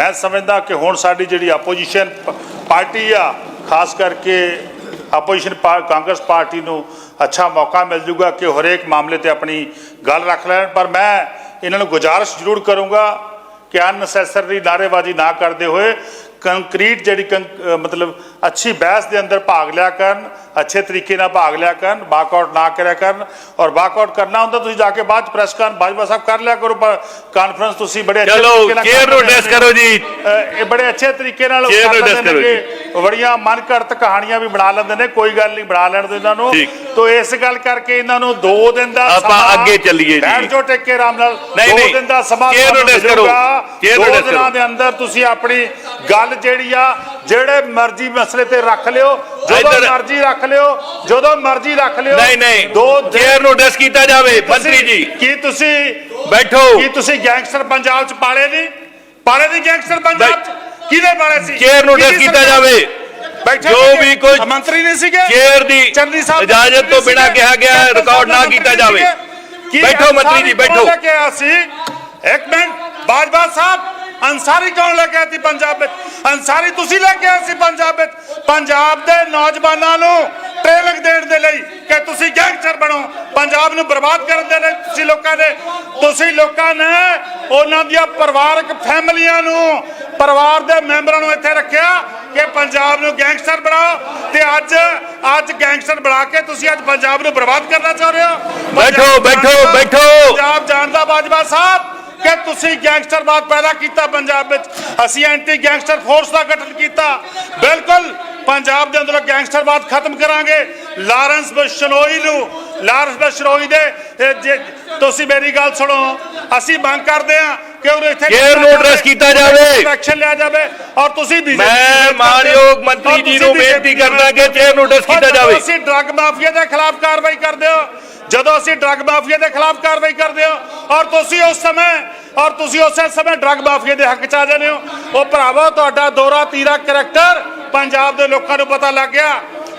ਮੈਂ ਸਮਝਦਾ ਕਿ ਹੁਣ ਸਾਡੀ ਜਿਹੜੀ ਆਪੋਜੀਸ਼ਨ ਪਾਰਟੀ ਆ, ਖਾਸ ਕਰਕੇ ਆਪੋਜੀਸ਼ਨ ਕਾਂਗਰਸ ਪਾਰਟੀ ਨੂੰ ਅੱਛਾ ਮੌਕਾ ਮਿਲ ਜੂਗਾ ਕਿ ਹਰੇਕ ਮਾਮਲੇ ਤੇ ਆਪਣੀ ਗੱਲ ਰੱਖ ਲੈਣ। ਪਰ ਮੈਂ ਇਹਨਾਂ ਨੂੰ ਗੁਜ਼ਾਰਿਸ਼ ਜ਼ਰੂਰ ਕਰੂੰਗਾ ਕਿ ਅਨਸੈਸਰੀ ਨਾਅਰੇਬਾਜ਼ੀ ਨਾ ਕਰਦੇ ਹੋਏ ਕੰਕਰੀਟ ਜਿਹੜੀ ਮਤਲਬ ਅੱਛੀ ਬਹਿਸ ਦੇ ਅੰਦਰ ਭਾਗ ਲਿਆ ਕਰਨ ਅੱਛੇ ਤਰੀਕੇ ਨਾਲ ਭਾਗ ਲਿਆ ਕਰਨ ਬਾਕਆਊਟ ਨਾ ਕਰਿਆ ਕਰਨ ਔਰ ਬਾਕਆਊਟ ਕਰਨਾ ਹੁੰਦਾ ਤੁਸੀਂ ਜਾ ਕੇ ਬਾਅਦ ਪ੍ਰੈਸ ਕਾਨ ਬਾਜਵਾ ਸਾਹਿਬ ਕਰ ਲਿਆ ਕਰੋ ਕਾਨਫਰੰਸ ਤੁਸੀਂ ਬੜੇ ਅੱਛੇ ਤਰੀਕੇ ਨਾਲ ਕਰ ਨੂੰ ਜੀ। ਇਹ ਬੜੇ ਅੱਛੇ ਤਰੀਕੇ ਨਾਲ ਕਰ ਨੂੰ ਲੈਂਦੇ ਕਰੋ ਬੜੀਆਂ ਮਨ ਘੜਤ ਕਹਾਣੀਆਂ ਵੀ ਬਣਾ ਲੈਂਦੇ ਨੇ ਕੋਈ ਗੱਲ ਨਹੀਂ ਬਣਾ ਲੈਣ ਦਿਓ ਇਹਨਾਂ ਨੂੰ। ਤੋ ਇਸ ਗੱਲ ਕਰਕੇ ਇਹਨਾਂ ਨੂੰ 2 ਦਿਨ ਦਾ ਆਪਾਂ ਅੱਗੇ ਚੱਲੀਏ ਜੀ। ਬੈਠ ਜਾਓ ਟਿੱਕੇ ਆਰਾਮ ਨਾਲ ਨਹੀਂ, 2 ਨਹੀਂ। ਦਿਨ ਦਾ ਸਮਾਂ Chair ਨੂੰ ਤੁਹਾਨੂੰ address ਕਰੋ। ਮਿਲੂਗਾ। Chair ਨੂੰ ਦੋ address ਦਿਨਾਂ ਕਰੋ। ਦੇ ਅੰਦਰ ਤੁਸੀਂ ਆਪਣੀ ਗੱਲ ਜਿਹੜੀ ਆ ਜਿਹੜੇ ਮਰਜ਼ੀ ਮਸਲੇ ਤੇ ਰੱਖ ਲਿਓ ਜਦੋਂ ਮਰਜ਼ੀ ਰੱਖ ਲਿਓ ਜਦੋਂ ਮਰਜ਼ੀ ਰੱਖ ਲਿਓ ਨਹੀਂ ਨਹੀਂ ਦੋ ਦਿਨ- ਚੇਅਰ ਨੂੰ ਐਡਰੈਸ ਕੀਤਾ ਜਾਵੇ ਮੰਤਰੀ ਜੀ ਕੀ ਤੁਸੀਂ ਬੈਠੋ ਕੀ ਤੁਸੀਂ ਗੈਂਗਸਟਰ ਪੰਜਾਬ ਚ ਪਾਲੇ ਨਹੀਂ ਪਾਲੇ ਨਹੀਂ ਗੈਂਗਸਟਰ ਪੰਜਾਬ ਚ ਕਿਹਦੇ ਪਾਲੇ ਸੀ? ਚੇਅਰ ਨੂੰ ਕਿਹਦੀ ਕੀਤਾ? ਜਾਵੇ। ਜੋ? ਵੀ ਕੋਈ ਮੰਤਰੀ ਨਹੀਂ ਸੀਗੇ? ਚੇਅਰ ਦੀ ਇਜਾਜ਼ਤ ਤੋਂ ਬਿਨਾਂ ਕਿਹਾ ਗਿਆ ਹੈ, ਰਿਕਾਰਡ ਨਾ ਕੀਤਾ ਜਾਵੇ। ਬੈਠੋ ਮੰਤਰੀ ਜੀ, ਬੈਠੋ। ਲੈ ਕੇ ਆਇਆ ਸੀ? ਇੱਕ ਮਿੰਟ ਬਾਜਵਾ ਸਾਹਿਬ ਅੰਸਾਰੀ ਕੌਣ ਲੈ ਕੇ ਆਇਆ ਸੀ ਪੰਜਾਬ ਵਿੱਚ? ਅੰਸਾਰੀ ਤੁਸੀਂ ਲੈ ਕੇ ਆਏ ਸੀ ਪੰਜਾਬ ਵਿੱਚ? ਪੰਜਾਬ ਦੇ ਨੌਜਵਾਨਾਂ ਨੂੰ ਟ੍ਰੇਨਿੰਗ ਦੇਣ ਦੇ ਲਈ ਕਿ ਤੁਸੀਂ ਗੈਂਗਸਟਰ ਬਣੋ। ਪੰਜਾਬ ਨੂੰ ਬਰਬਾਦ ਕਰਨ ਦੇ ਲਈ ਤੁਸੀਂ ਲੋਕਾਂ ਨੇ ਤੁਸੀਂ ਲੋਕਾਂ ਨੇ ਉਹਨਾਂ ਦੀਆਂ ਪਰਿਵਾਰਕ ਫੈਮਲੀਆਂ ਨੂੰ ਪਰਿਵਾਰ ਦੇ ਮੈਂਬਰਾਂ ਨੂੰ ਇੱਥੇ ਰੱਖਿਆ ਕਿ ਪੰਜਾਬ ਨੂੰ ਗੈਂਗਸਟਰ ਬਣਾਓ ਤੇ ਅੱਜ ਅੱਜ ਗੈਂਗਸਟਰ ਬਣਾ ਕੇ ਤੁਸੀਂ ਅੱਜ ਪੰਜਾਬ ਨੂੰ ਬਰਬਾਦ ਕਰਨਾ ਚਾਹ ਰਹੇ ਹੋ? ਬੈਠੋ, ਬੈਠੋ, ਬੈਠੋ। ਪੰਜਾਬ ਜਾਣਦਾ ਬਾਜਵਾ ਸਾਹਿਬ ਕਿ ਤੁਸੀਂ ਗੈਂਗਸਟਰਵਾਦ ਪੈਦਾ ਕੀਤਾ ਪੰਜਾਬ ਵਿੱਚ। ਅਸੀਂ ਐਂਟੀ ਗੈਂਗਸਟਰ ਫੋਰਸ ਦਾ ਗਠਨ ਕੀਤਾ। ਬਿਲਕੁਲ ਪੰਜਾਬ ਦੇ ਅੰਦਰ ਗੈਂਗਸਟਰਵਾਦ ਖਤਮ ਕਰਾਂਗੇ। ਲਾਰੈਂਸ ਬਸ਼ਨੋਈ ਨੂੰ ਲਾਰੈਂਸ ਬਸ਼ਨੋਈ ਦੇ ਤੁਸੀਂ ਮੇਰੀ ਗੱਲ ਸੁਣੋ ਅਸੀਂ ਮੰਗ ਕਰਦੇ ਹਾਂ ਕਿ ਉਹ ਇੱਥੇ Chair ਨੂੰ address ਕੀਤਾ ਜਾਵੇ। ਐਕਸ਼ਨ ਲਿਆ ਜਾਵੇ ਔਰ ਤੁਸੀਂ BJP ਮੈਂ ਮਾਨਯੋਗ ਮੰਤਰੀ ਜੀ ਨੂੰ ਬੇਨਤੀ ਕਰਦਾ ਕਿ ਚੇਅਰ ਨੂੰ address ਕੀਤਾ ਜਾਵੇ। ਅਸੀਂ ਡਰੱਗ ਮਾਫੀਆ ਦੇ ਖਿਲਾਫ ਕਾਰਵਾਈ ਕਰਦੇ ਹੋ ਜਦੋਂ ਅਸੀਂ ਡਰੱਗ ਮਾਫੀਆ ਦੇ ਖਿਲਾਫ ਕਾਰਵਾਈ ਕਰਦੇ ਹੋ ਔਰ ਤੁਸੀਂ ਉਸ ਸਮੇਂ ਔਰ ਤੁਸੀਂ ਉਸੇ ਸਮੇਂ ਡਰੱਗ ਮਾਫੀਆ ਦੇ ਹੱਕ ਚ ਆ ਜਾਂਦੇ ਹੋ। ਉਹ ਭਰਾਵਾ ਤੁਹਾਡਾ ਦੋਰਾ ਤੀਰਾ ਕਰੈਕਟਰ ਪੰਜਾਬ ਦੇ ਲੋਕਾਂ ਨੂੰ ਪਤਾ ਲੱਗ ਗਿਆ।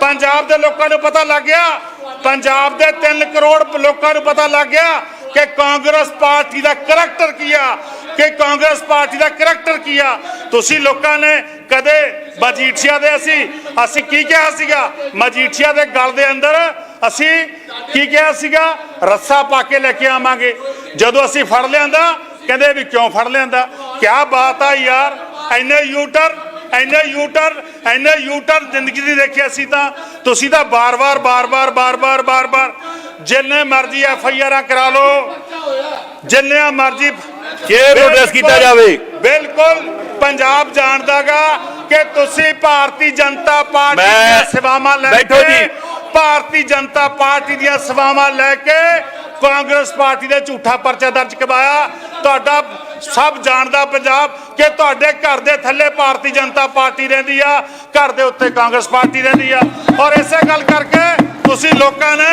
ਪੰਜਾਬ ਦੇ ਲੋਕਾਂ ਨੂੰ ਪਤਾ ਲੱਗ ਗਿਆ। ਪੰਜਾਬ ਦੇ 3 ਕਰੋੜ ਲੋਕਾਂ ਨੂੰ ਪਤਾ ਲੱਗ ਗਿਆ ਕਿ ਕਾਂਗਰਸ ਪਾਰਟੀ ਦਾ ਕਰੈਕਟਰ ਕੀ ਆ। ਕਿ ਕਾਂਗਰਸ ਪਾਰਟੀ ਦਾ ਕਰੈਕਟਰ ਕੀ ਆ? ਤੁਸੀਂ ਲੋਕਾਂ ਨੇ ਕਦੇ ਮਜੀਠੀਆ ਦੇ ਅਸੀਂ ਅਸੀਂ ਕੀ ਕਿਹਾ ਸੀਗਾ? ਮਜੀਠੀਆ ਦੇ ਗਲ ਦੇ ਅੰਦਰ ਅਸੀਂ ਕੀ ਕਿਹਾ ਸੀਗਾ? ਰੱਸਾ ਪਾ ਕੇ ਲੈ ਕੇ ਆਵਾਂਗੇ। ਜਦੋਂ ਅਸੀਂ ਫੜ ਲਿਆਂਦਾ, ਕਹਿੰਦੇ ਵੀ ਕਿਉਂ ਫੜ ਲਿਆਂਦਾ? ਕੀ ਬਾਤ ਆ ਯਾਰ ਐਨੇ ਯੂਟਰ ਐਨੇ ਯੂਟਰ ਐਨੇ ਯੂਟਰ ਜ਼ਿੰਦਗੀ ਦੀ ਦੇਖਿਆ ਸੀ ਤਾਂ। ਤੁਸੀਂ ਤਾਂ ਬਾਰ-ਬਾਰ ਬਾਰ-ਬਾਰ ਬਾਰ-ਬਾਰ ਬਾਰ-ਬਾਰ ਜਿੰਨੇ ਮਰਜ਼ੀ ਐਫ ਆਈ ਆਰਾਂ ਕਰਾ ਲਓ। ਜਿੰਨੇ ਮਰਜ਼ੀ ਚੇਅਰ address ਕੀਤਾ ਜਾਵੇ। ਬਿਲਕੁਲ ਪੰਜਾਬ ਜਾਣਦਾਗਾ ਕਿ ਤੁਸੀਂ ਭਾਰਤੀ ਜਨਤਾ ਪਾਰਟੀ ਦੀਆਂ ਸੇਵਾਵਾਂ ਲੈ ਬੈਠੋ ਜੀ। ਭਾਰਤੀ ਜਨਤਾ ਪਾਰਟੀ ਦੀਆਂ ਸੇਵਾਵਾਂ ਲੈ ਕੇ ਕਾਂਗਰਸ ਪਾਰਟੀ ਦੇ ਝੂਠਾ ਪਰਚਾ ਦਰਜ ਕਰਵਾਇਆ ਤੁਹਾਡਾ ਸਭ ਜਾਣਦਾ ਪੰਜਾਬ ਕਿ ਤੁਹਾਡੇ ਘਰ ਦੇ ਥੱਲੇ ਭਾਰਤੀ ਜਨਤਾ ਪਾਰਟੀ ਰਹਿੰਦੀ ਆ ਘਰ ਦੇ ਉੱਤੇ ਕਾਂਗਰਸ ਪਾਰਟੀ ਰਹਿੰਦੀ ਆ ਔਰ ਇਸੇ ਗੱਲ ਕਰਕੇ ਤੁਸੀਂ ਲੋਕਾਂ ਨੇ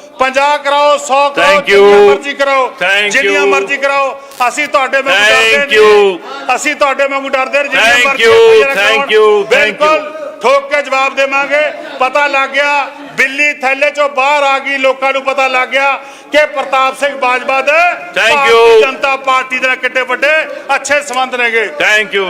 50 ਕਰਾਓ 100 ਕਰਾਓ. ਜਿੰਨੀਆਂ ਮਰਜ਼ੀ ਕਰਾਓ ਜਿੰਨੀਆਂ. ਮਰਜ਼ੀ ਕਰਾਓ ਅਸੀਂ ਤੁਹਾਡੇ ਵਾਂਗੂ ਡਰਦੇ. ਨਹੀਂ ਅਸੀਂ ਤੁਹਾਡੇ ਵਾਂਗੂ ਡਰਦੇ ਨਹੀਂ ਜਿੰਨੀਆਂ ਮਰਜ਼ੀ you, thank you. ਬਿਲਕੁਲ ਠੋਕ ਕੇ ਜਵਾਬ ਦੇਵਾਂਗੇ ਪਤਾ ਲੱਗ ਗਿਆ ਬਿੱਲੀ ਥੈਲੇ ਚੋਂ ਬਾਹਰ ਆ ਗਈ ਲੋਕਾਂ ਨੂੰ ਪਤਾ ਲੱਗ ਗਿਆ ਕਿ ਪ੍ਰਤਾਪ ਸਿੰਘ ਬਾਜਵਾ ਦੇ ਭਾਰਤੀ you. ਜਨਤਾ ਪਾਰਟੀ ਦੇ ਨਾਲ ਕਿੱਡੇ ਵੱਡੇ ਅੱਛੇ ਸੰਬੰਧ ਨੇਗੇ ਥੈਂਕ ਯੂ